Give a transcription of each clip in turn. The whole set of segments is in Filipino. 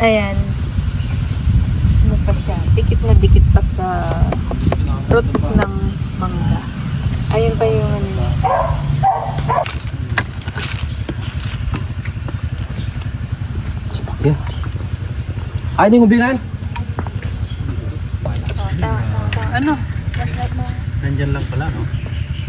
Ayan. Ano pa siya? Dikit na dikit pa sa root ng mangga. Ayun pa yung ano. Yeah. Ay, hindi mo bilan? Ano? Nandyan lang pala, no?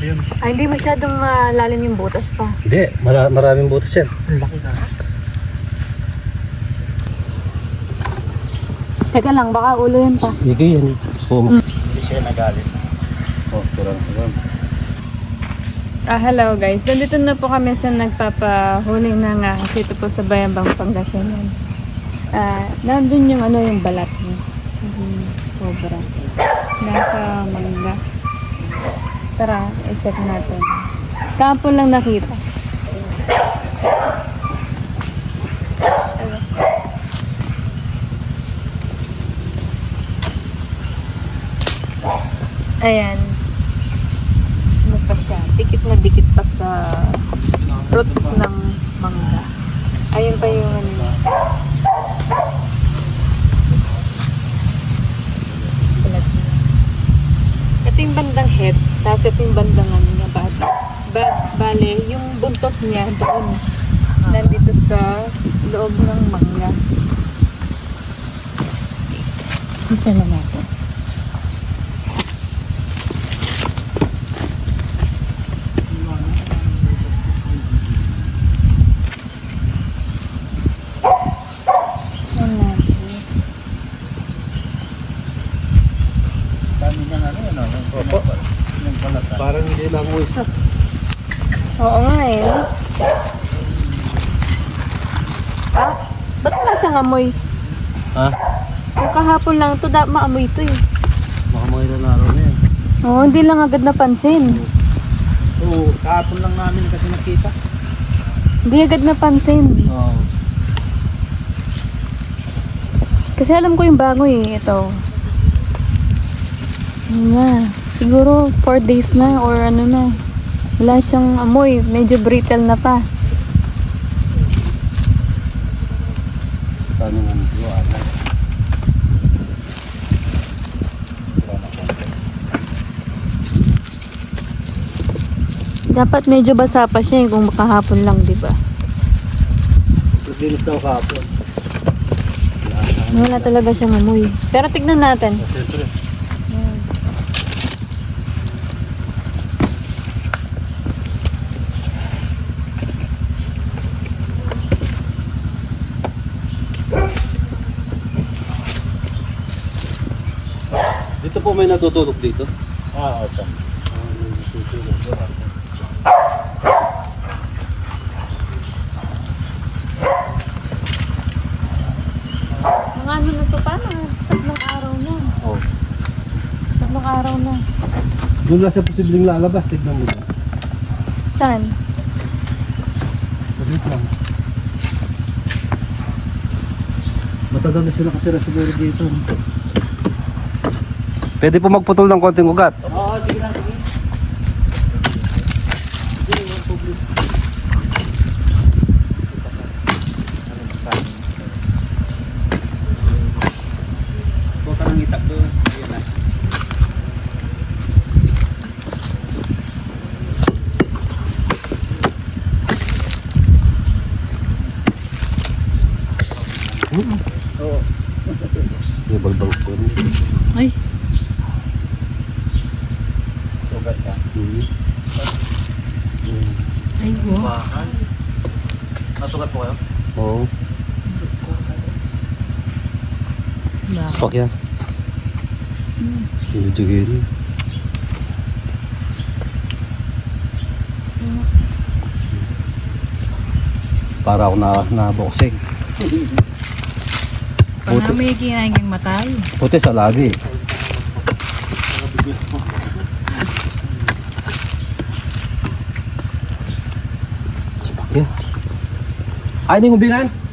Ayun. Ay, hindi masyadong malalim yung butas pa. Hindi, mara- maraming butas yan. Ang laki na. Teka lang, baka ulo yan pa. Hindi yan. Oh, Hindi siya nagalit. oh kurang, kurang. Ah, hello guys. Nandito na po kami sa nagpapahuli ng ahas. Ito po sa Bayambang Pangasinan. Ah, nandun yung ano yung balat niya. Yung cobra. Nasa mangga. Tara, i-check natin. Kahapon lang nakita. Ayan. Ano pa siya? Dikit na dikit pa sa root ng mangga. Ayun pa yung ano. Ito yung bandang head, tapos ito yung bandang ano niya, bad. Ba bale, yung buntot niya doon. Nandito sa loob ng mangga. Isa na natin. Yan natin. Dami niyang ano, ano? Opo. Yung balat. ah. Parang hindi lang mo isa. Oo nga eh. no? Ah, ba't wala siyang amoy? Ha? Kung kahapon lang to, da maamoy to eh. Baka mga ilang araw na yan. Oo, hindi lang agad napansin. Oo, kahapon lang namin kasi nakita. Hindi agad napansin. Oo. Kasi alam ko yung bago eh, ito. Yun na. Siguro 4 days na or ano na. Wala siyang amoy. Medyo brittle na pa. Ala. Dapat medyo basa pa siya eh, kung makahapon lang, di ba? Naglinis daw kahapon. Wala talaga siyang amoy. Pero tignan natin. Siyempre. Dito po may natutulog dito. Ah, opo. Mga ano na to pa? Mga tatlong araw na. Oh. Tatlong araw na. Doon lang sa posibleng lalabas, tignan mo dyan. Saan? Dito lang. Matagal na sila nakatira siguro dito. Pwede po magputol ng konting ugat. Oo, sige lang. Ka nang itak doon. Ayan na. Oo. May balbal po. Ay, Sugat ka. Hmm. ay, wow. Bakal. Nasugat po kayo? Oo. Stock yan. Tinutugin. Para ako na naboksing. Parang may kinain yung matay. Puti sa labi. Stock yan. Ay, hindi mo bilan?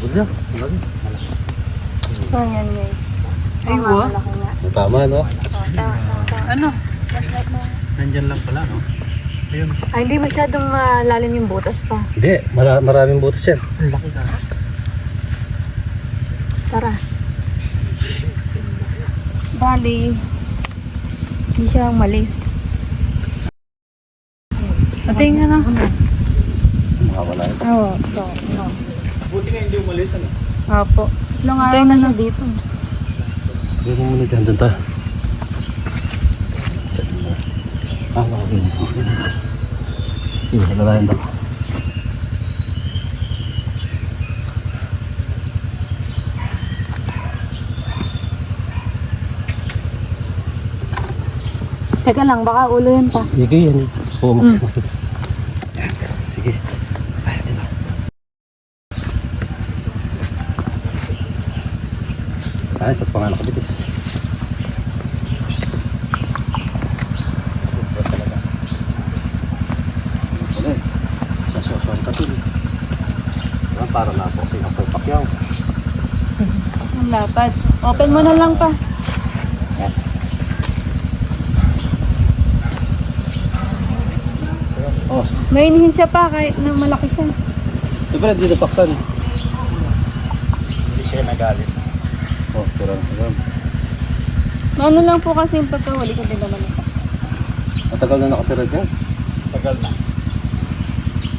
Ako na. So, yan guys. Ay, nga. Tama, no? Oh, tama, tama, tama. Ano? Flashlight mo. Nandyan lang pala, no? Ayun. Ay, hindi masyadong malalim yung butas pa. Hindi, mara- maraming butas yan. Ang laki na. Tara. Bali, hindi siya malis. Ating nga lang. Makawala ito. Oo, so, no. Nga hindi umalis ano. Opo. Ilang araw na siya dito. Hindi mo muna dyan, doon tayo. Check mo. Ah, okay. Sige, halalayan daw. Teka lang, baka ulo yan pa. Sige, yan. Oo, mas, mas. Yan, Sige. Ay, dito. Ay, sa pangalan ko. Yan, para na po siya po pakyaw. Ang lapad. Open mo na lang pa. Oh, May inihin siya pa kahit na malaki siya. di ba hindi nasaktan? Hindi siya nagalit. Oh, kurang, kurang. Ano lang po kasi yung pagkawali ko din naman nasa. Matagal na nakatira dyan. Tagal na.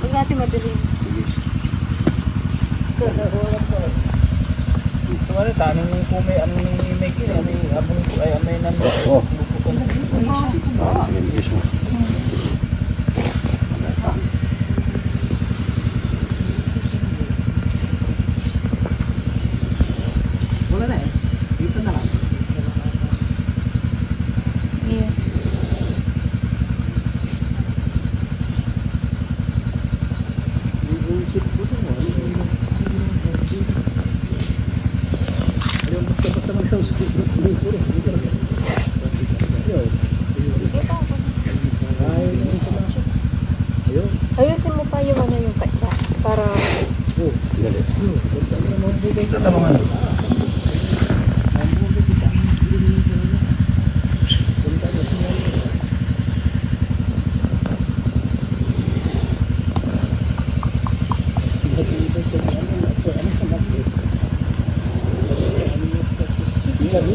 Huwag natin madilim. Ito ano, tanong yung kung may ano yung may kini, ano yung abong ay may nan. Oh. Lupusan mo. Ah, sige, bigis mo. Wala na eh. Isa na lang. Yeah. Ayusin mo pa yung ano yung katsa para Dali. Ito na mga Yan.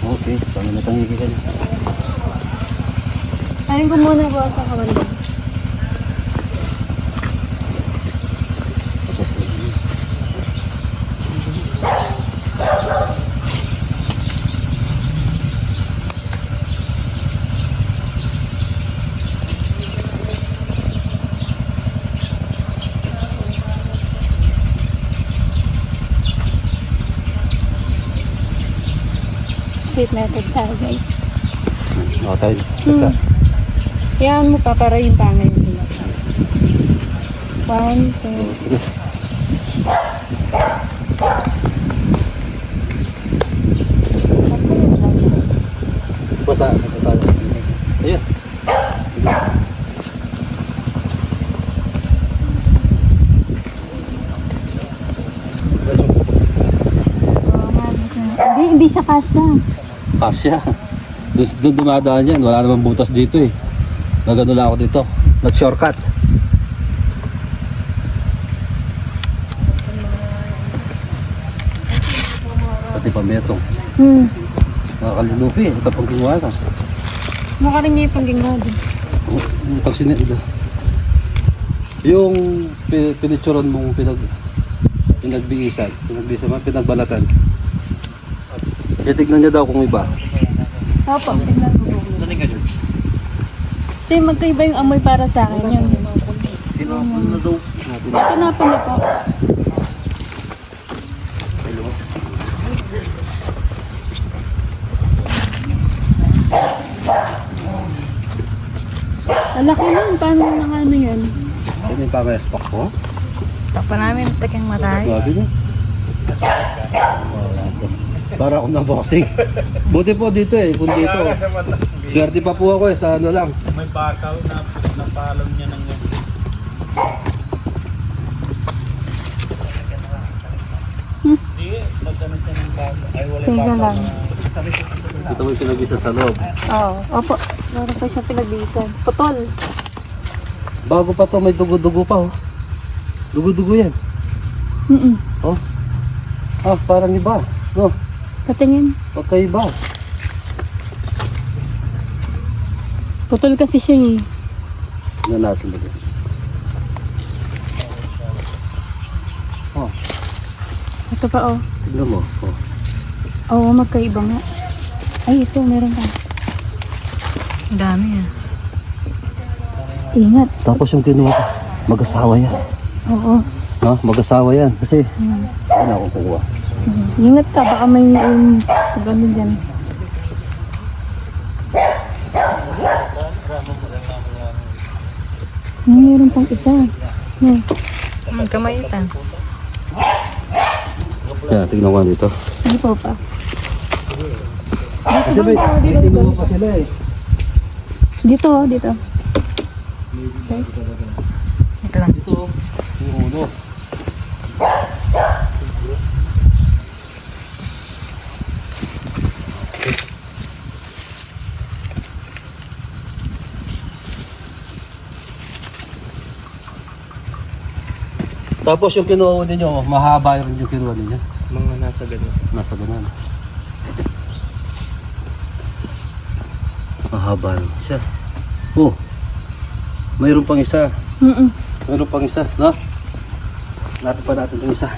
Okay. Paano na tangigi ka niya? Kain ko muna po sa kawalan. Sweet method tayo guys. Oo, tayo. Katsa. Kayaan mo pa para yung pangay yung. One, two, Basa. Basa. Ayan. Hindi, hindi siya kasya. Kasya. Doon, doon dumadaan yan. Wala namang butas dito eh. Nagano lang ako dito. Nag-shortcut. Pati pa metong. Hmm. Nakakalilupi. Ito pang kinuha ka. Mukha rin niya yung din. Utang sinit ito. Yung pi- pinituron mong pinag pinagbiisan mo, pinagbalatan. Titignan niya daw kung iba. Opo, tingnan mo. Saan ka dyan? Kasi magkaiba yung amoy para sa akin yun. Tinapon na daw. Tinapon na po. Malaki lang. Paano naka ano yun? Saan yung pamayas pak ko? Takpa namin. Taking matay. Grabe na. Para akong na boxing. Buti po dito eh, kung dito. Swerte pa po ako eh, sa ano lang. May bakaw na napalon niya ng. Hindi, magkano siya ng bakaw. Ay, wala Teka bakaw lang. na- Ito mo yung pinag-isa sa loob. Oo. Opo. Meron pa siya pinagbisan. Putol. Bago pa to, may dugo-dugo pa oh. Dugo-dugo yan. Mm Oh. Ah, parang iba. No, Patingin. pagkaiba. Putol kasi siya eh. Tingnan natin dito. Oh, Ito pa oh. tignan mo. Oh. Oo, magkaiba nga. Ay, ito, meron ka. Ang dami ah. Ingat. Tapos yung kinuha ko, mag-asawa yan. Oo. No, mag-asawa yan. Kasi, Mm. ano akong kukuha. Ingat ka, baka may um, ano dyan. Meron pang isa. Hmm. Ang kamayitan. Yan, tignan ko nga dito. Hindi po pa. Kasi may, dito, dito. kinuha pa sila eh. Dito, oh, dito. Ito lang. Dito, yung ulo. Tapos yung kinuha ninyo, mahaba yung yung kinuha ninyo. Mga nasa ganito. Nasa ganun. Mahaba rin siya. Oh, mayroon pang isa. Mm Mayroon pang isa, no? Natin pa natin yung isa.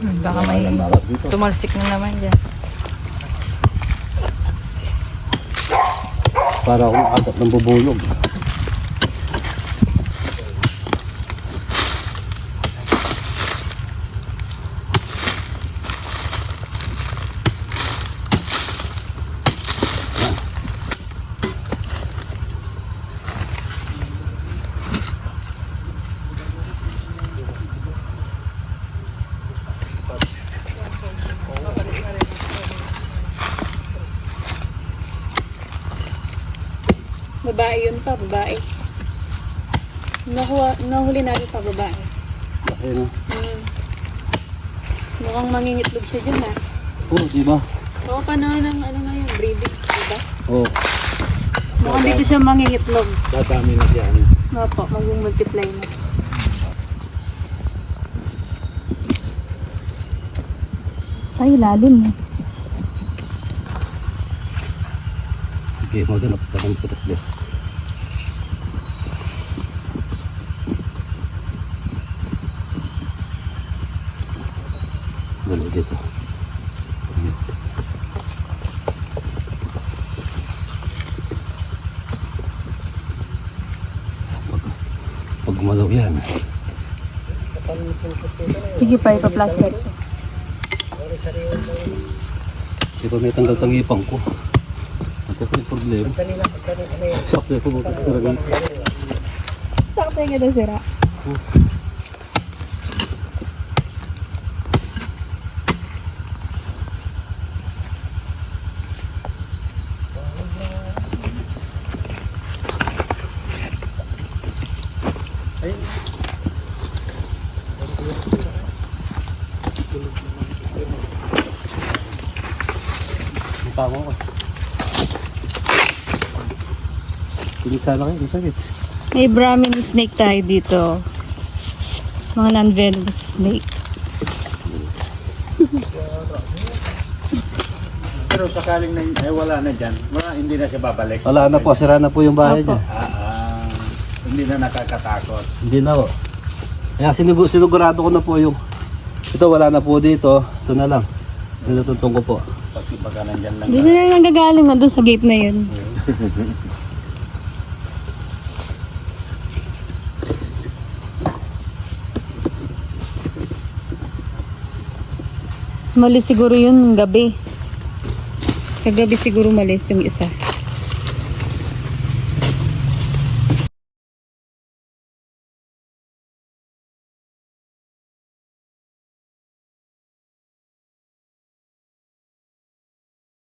Hmm, Baka may Balat dito. tumalsik na naman dyan. Para akong agap ng bubulog. Babae yun pa, babae. Nakuha, nahuli natin pa babae. Laki, no? Mm. Mukhang mangingitlog siya dyan ha. Oh, di ba? Oo, panahon ng ano ngayon, breeding, diba? Oh, Mukhang dito siya mangingitlog. Dadami na siya. Ano? Opo, mag-multiply na. Ay, lalim eh. sige, maghanap pa ng putas dyan. Dito. Pag, pag malaw yan, Sige pa, ipa-flashlight. Di ba may tanggal tangipang ko? Ko yung problema. Sakto ko bukas sa ragay. Sakto yung ito sira. Ang tama ko. Pinisa na kayo, ang sakit. May Brahmin snake tayo dito. Mga non-venomous snake. Pero sakaling na, eh, wala na dyan, wala, hindi na siya babalik. Wala na po, sira na po yung bahay Opo. niya. Ah, ah, hindi na nakakatakot. Hindi na po. Kaya sinugu sinugurado ko na po yung ito wala na po dito. Ito na lang. Nilutuntong ko po. Pag pagka nandyan lang. Dito na lang gagaling oh, doon sa gate na yun. Malis siguro yun gabi. Kagabi siguro malis yung isa.